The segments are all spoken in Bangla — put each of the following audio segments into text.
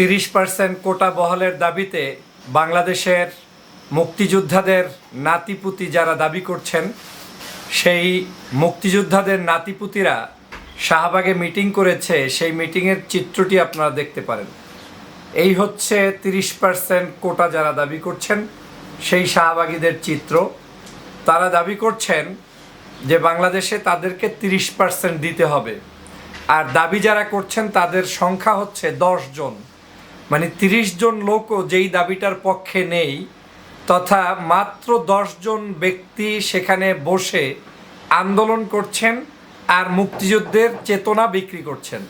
তিরিশ পার্সেন্ট কোটা বহালের দাবিতে বাংলাদেশের মুক্তিযোদ্ধাদের নাতিপুতি যারা দাবি করছেন, সেই মুক্তিযোদ্ধাদের নাতিপুতিরা শাহবাগে মিটিং করেছে, সেই মিটিংয়ের চিত্রটি আপনারা দেখতে পারেন। এই হচ্ছে তিরিশ পার্সেন্ট কোটা যারা দাবি করছেন, সেই শাহবাগীদের চিত্র। তারা দাবি করছেন যে বাংলাদেশে তাদেরকে তিরিশ পার্সেন্ট দিতে হবে। আর দাবি যারা করছেন, তাদের সংখ্যা হচ্ছে দশ জন। মানে তিরিশ জন লোকও যেই দাবিটার পক্ষে নেই, তথা মাত্র জন ব্যক্তি সেখানে বসে আন্দোলন করছেন আর মুক্তিযুদ্ধের চেতনা বিক্রি করছেন।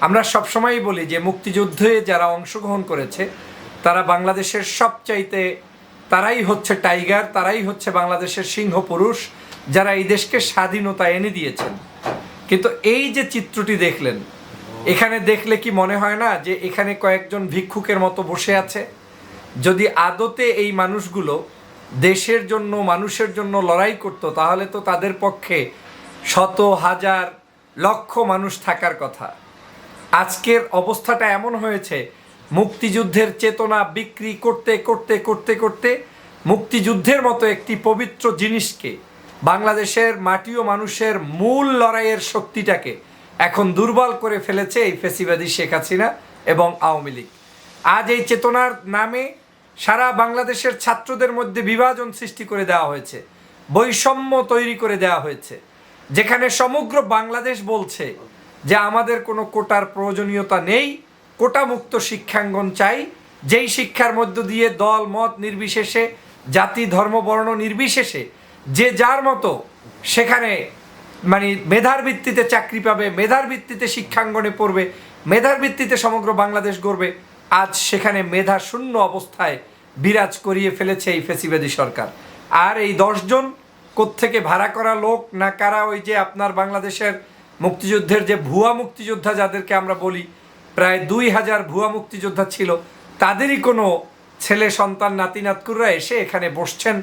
আমরা সবসময়ই বলি যে মুক্তিযুদ্ধে যারা অংশগ্রহণ করেছে, তারা বাংলাদেশের সবচাইতে, তারাই হচ্ছে টাইগার, তারাই হচ্ছে বাংলাদেশের সিংহ পুরুষ, যারা এই দেশকে স্বাধীনতা এনে দিয়েছেন। কিন্তু এই যে চিত্রটি দেখলেন এখানে দেখলে কি মনে হয় না যে এখানে কয়েকজন ভিক্ষুকের মতো বসে আছে? যদি আদতে এই মানুষগুলো দেশের জন্য, মানুষের জন্য লড়াই করত, তাহলে তো তাদের পক্ষে শত, হাজার, লক্ষ মানুষ থাকার কথা। আজকের অবস্থাটা এমন হয়েছে, মুক্তিযুদ্ধের চেতনা বিক্রি করতে করতে করতে করতে মুক্তিযুদ্ধের মতো একটি পবিত্র জিনিসকে, বাংলাদেশের মাটি ও মানুষের মূল লড়াইয়ের শক্তিটাকে এখন দুর্বল করে ফেলেছে এই ফেসিবাদী শেখ হাসিনা এবং আওয়ামী লীগ। আজ এই চেতনার নামে সারা বাংলাদেশের ছাত্রদের মধ্যে বিভাজন সৃষ্টি করে দেওয়া হয়েছে, বৈষম্য তৈরি করে দেওয়া হয়েছে, যেখানে সমগ্র বাংলাদেশ বলছে যে আমাদের কোনো কোটার প্রয়োজনীয়তা নেই, কোটামুক্ত শিক্ষাঙ্গন চাই, যেই শিক্ষার মধ্য দিয়ে দল, মত নির্বিশেষে, জাতি, ধর্ম, বর্ণ নির্বিশেষে, যে যার মতো সেখানে মানে মেধার ভিত্তিতে চাকরি পাবে, মেধার ভিত্তিতে শিক্ষাঙ্গনে পড়বে, মেধার ভিত্তিতে সমগ্র বাংলাদেশ গড়বে, আজ সেখানে মেধা শূন্য অবস্থায় বিরাজ করিয়ে ফেলেছে এই ফেসিবাদী সরকার। আর এই দশজন কোত্থেকে ভাড়া করা লোক না কারা ওই যে আপনার বাংলাদেশের মুক্তিযুদ্ধের যে ভুয়া মুক্তিযোদ্ধা যাদেরকে আমরা বলি, প্রায় দুই হাজার ভুয়া মুক্তিযোদ্ধা ছিল, তাদেরই কোনো ছেলে, সন্তান, নাতি, নাতকুররা এসে এখানে বসছেন,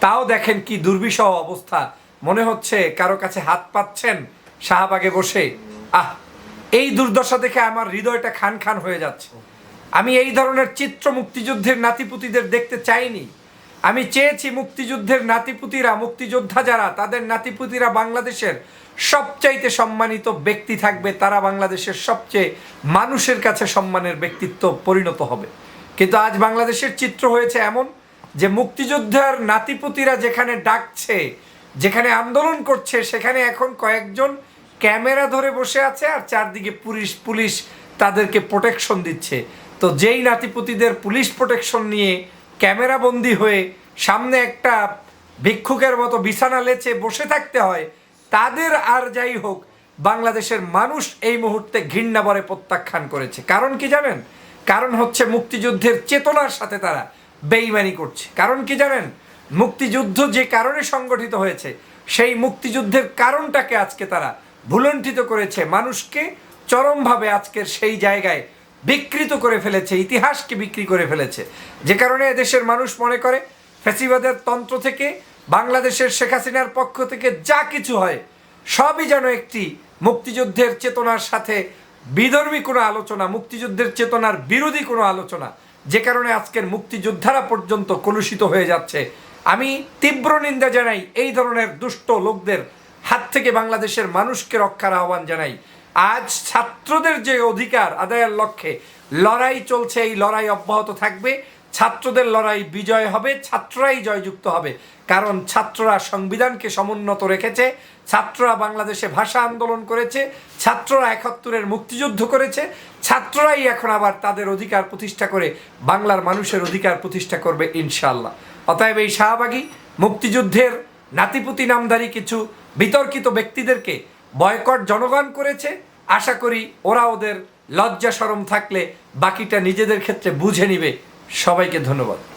তাও দেখেন কি দুর্বিষহ অবস্থা। মনে হচ্ছে কারও কাছে হাত পাচ্ছেন শাহবাগে বসে। আহ, এই দুর্দশা দেখে আমার হৃদয়টা খান খান হয়ে যাচ্ছে। আমি এই ধরনের চিত্র মুক্তিযুদ্ধের নাতিপুতিদের দেখতে চাইনি। আমি চেয়েছি মুক্তিযুদ্ধের নাতিপুতিরা, মুক্তিযোদ্ধা যারা, তাদের নাতিপুতিরা বাংলাদেশের সবচাইতে সম্মানিত ব্যক্তি থাকবে, তারা বাংলাদেশের সবচেয়ে মানুষের কাছে সম্মানের ব্যক্তিত্ব পরিণত হবে। কিন্তু আজ বাংলাদেশের চিত্র হয়েছে এমন যে মুক্তিযোদ্ধার নাতিপুতিরা যেখানে ডাকছে যেখানে আন্দোলন করছে, সেখানে এখন কয়েকজন ক্যামেরা ধরে বসে আছে আর চারদিকে পুলিশ পুলিশ তাদেরকে প্রোটেকশন দিচ্ছে। তো যেই নাতিপুতিদের পুলিশ প্রোটেকশন নিয়ে ক্যামেরাবন্দি হয়ে সামনে একটা ভিক্ষুকের মতো বিছানা লেচে বসে থাকতে হয়, তাদের আর যাই হোক, বাংলাদেশের মানুষ এই মুহূর্তে ঘৃণা বরে প্রত্যাখ্যান করেছে। কারণ কি জানেন? কারণ হচ্ছে মুক্তিযুদ্ধের চেতনার সাথে তারা বেইমানি করছে। কারণ কি জানেন? মুক্তিযুদ্ধ যে কারণে সংগঠিত হয়েছে, সেই মুক্তিযুদ্ধের কারণটাকে আজকে তারা ভুলণ্ঠিত করেছে। মানুষকে চরমভাবে আজকের সেই জায়গায় বিকৃত করে ফেলেছে, ইতিহাসকে বিক্রি করে ফেলেছে। যে কারণে দেশের মানুষ মনে করে, ফেসিবাদের তন্ত্র থেকে, বাংলাদেশের শেখ হাসিনার পক্ষ থেকে যা কিছু হয়, সবই যেন একটি মুক্তিযুদ্ধের চেতনার সাথে বিধর্মী কোনো আলোচনা, মুক্তিযুদ্ধের চেতনার বিরোধী কোনো আলোচনা, যে কারণে আজকের মুক্তিযোদ্ধারা পর্যন্ত কলুষিত হয়ে যাচ্ছে। আমি তীব্র নিন্দা জানাই এই ধরনের দুষ্ট লোকদের হাত থেকে বাংলাদেশের মানুষকে রক্ষার আহ্বান জানাই। আজ ছাত্রদের যে অধিকার, আদায়ের লক্ষ্যে লড়াই চলছে, এই লড়াই অব্যাহত থাকবে। ছাত্রদের লড়াই বিজয় হবে, ছাত্ররাই জয়যুক্ত হবে। কারণ ছাত্ররা সংবিধানকে সমুন্নত রেখেছে, ছাত্ররা বাংলাদেশে ভাষা আন্দোলন করেছে, ছাত্ররা একাত্তরের মুক্তিযুদ্ধ করেছে, ছাত্ররাই এখন আবার তাদের অধিকার প্রতিষ্ঠা করে, বাংলার মানুষের অধিকার প্রতিষ্ঠা করবে ইনশাল্লাহ অতএব এই শাহবাগী মুক্তিযুদ্ধের নাতিপুতি নামধারী কিছু বিতর্কিত ব্যক্তিদেরকে বয়কট জনগণ করেছে। আশা করি ওরা ওদের লজ্জা সরম থাকলে বাকিটা নিজেদের ক্ষেত্রে বুঝে নিবে। সবাইকে ধন্যবাদ।